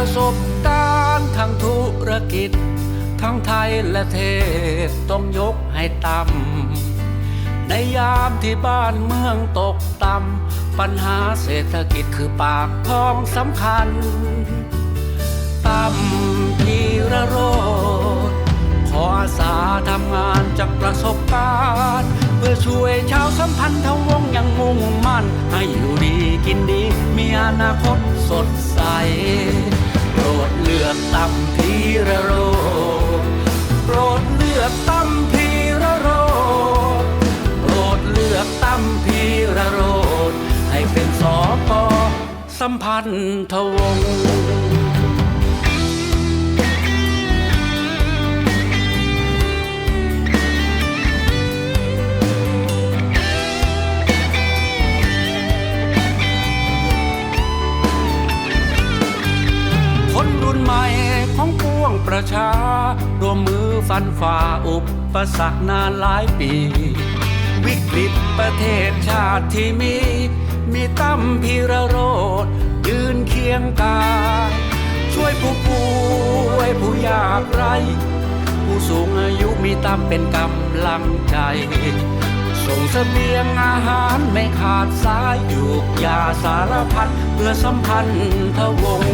ประสบการณ์ทั้งธุรกิจ ทั้งไทยและเทศต้องยกให้ต่ำในยามที่บ้านเมืองตกต่ำปัญหาเศรษฐกิจคือปากท้องสำคัญตั้มพีระโรดขออาสาทำงานจากประสบการณ์ เพื่อช่วยชาวสัมพันธ์ทวงศ์ยังมุ่งมั่น ให้อยู่ดีกินดี มีอนาคตสดใส ดเลือกตั้มพีระโรโปรดเลือกตั้มพีระโรโปรดเลือกตั้มพีระโรให้เป็นสอกอสัมพันธวงศ์ ประชารวมมือฟันฝ่าอุปสรรคนานหลายปี วิกฤตประเทศชาติที่มี มีตั้มพีระโรดยืนเคียงกายช่วยผู้ป่วยผู้ยากไร้ผู้สูงอายุมีตั้มเป็นกำลังใจ ส่งเสบียงอาหารไม่ขาดสายอยู่ยาสารพัดเพื่อสัมพันธวง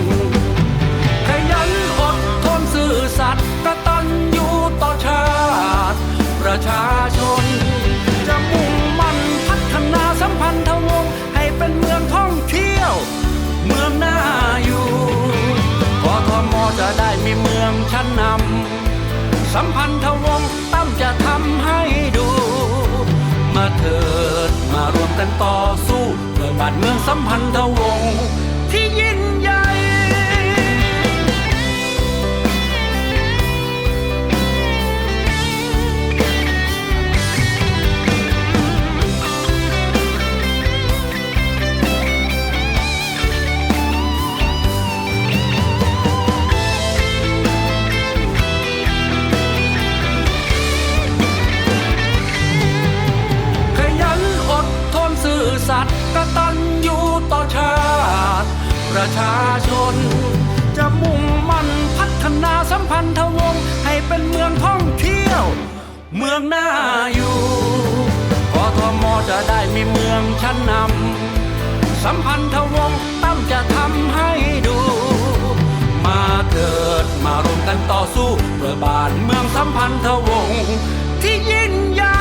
เมืองชั้นนำสัมพันธวงศ์ตั้มจะทำให้ดู มาเถิดมารวมกันต่อสู้เพื่อบ้านเมืองสัมพันธวงศ์ กตัญญูต่อชาติ ประชาชน จะมุ่งมั่นพัฒนาสัมพันธวงศ์ให้เป็นเมืองท่องเที่ยว เมืองน่าอยู่กทมจะได้มีเมืองชั้นนำสัมพันธวงศ์ตั้มจะทำให้ดู มาเกิดมารวมกันต่อสู้เพื่อบ้านเมืองสัมพันธวงศ์ที่ยิ่งใหญ่